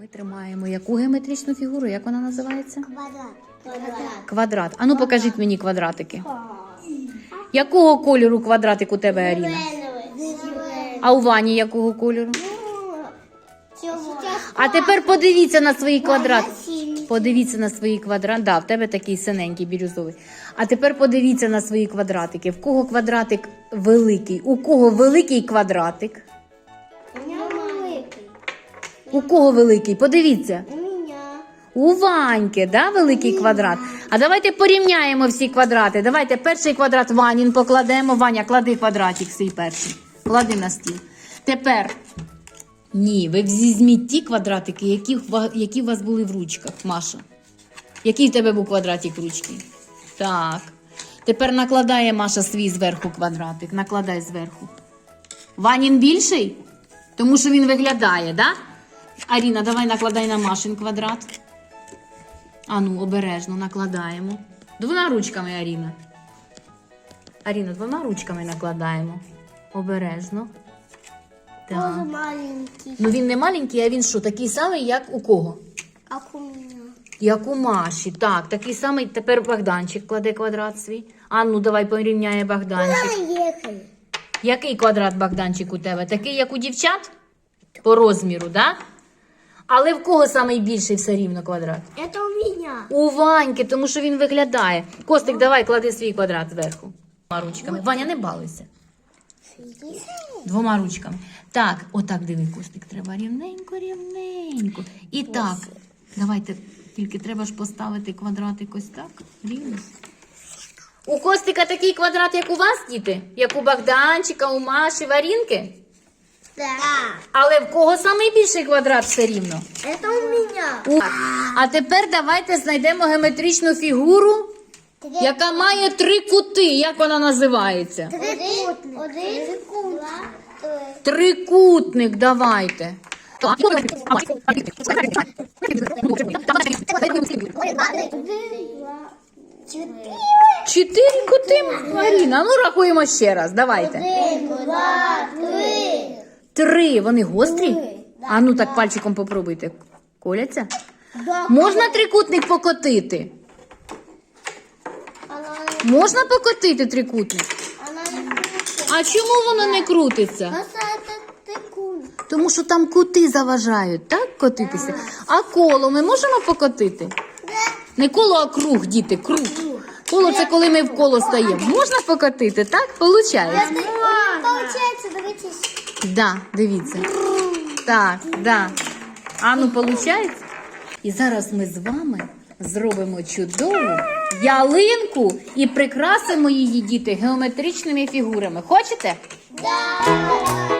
Ми тримаємо яку геометричну фігуру? Як вона називається? Квадрат. Квадрат. Квадрат. Ану, покажіть мені квадратики. Якого кольору квадратик у тебе, Аріна? А у Вані якого кольору? А тепер подивіться на свої квадрати. Подивіться на свої квадрати. Да, в тебе такий синенький бірюзовий. А тепер подивіться на свої квадратики. В кого квадратик великий? У кого великий квадратик? У кого великий? Подивіться. У меня. У Ваньки, да, великий квадрат. А давайте порівняємо всі квадрати. Давайте перший квадрат Ванін покладемо. Ваня, клади квадратик свій перший. Клади на стіл. Тепер. Ні, ви візьміть ті квадратики, які, які у вас були в ручках, Маша. Який в тебе був квадратик в ручці? Так. Тепер накладає Маша свій зверху квадратик. Накладай зверху. Ванін більший? Тому що він виглядає, да? Аріна, давай накладай на Машин квадрат. Ану, обережно накладаємо. Двома ручками, Аріна. Аріна, двома ручками накладаємо. Обережно. Так. маленький. Ну він не маленький, а він що, такий самий, як у кого? А у меня. Як у Маші. Так, такий самий. Тепер Богданчик кладе квадрат свій. Ану, давай порівняє Богданчик. Який квадрат Богданчик у тебе? Такий, як у дівчат? По розміру, да? Але в кого самий більший все рівно квадрат? Это у меня. У Ваньки, тому що він виглядає. Костик, давай клади свій квадрат зверху. Двома ручками. Ваня, не балуйся. Двома ручками. Так, отак диви, Костик, треба рівненько, рівненько. І так, давайте, тільки треба ж поставити квадратик ось так. Рівно. У Костика такий квадрат, як у вас, діти? Як у Богданчика, у Маші, Варінки? Да. Але в кого самий більший квадрат все рівно? Это у меня. У- А тепер давайте знайдемо геометричну фігуру, яка має три кути. Як вона називається? Трикутник. Один. Два. Три. Трикутник, давайте. Чотири кути, Маріна. Ну рахуємо ще раз. Давайте. Один, два, три. Три. Вони гострі? А ну так пальчиком попробуйте. Коляться? Да. Можна трикутник покотити? Можна покотити трикутник? А чому воно не крутиться? Тому що там кути заважають, так котитися. А коло ми можемо покотити? Не коло, а круг, діти, круг. Коло це коли ми в коло стаємо. Можна покотити, так? Получається. Получается, давайте. Да, дивіться. Так, да. А ну, получається? І зараз ми з вами зробимо чудову ялинку і прикрасимо її діти геометричними фігурами. Хочете? Да.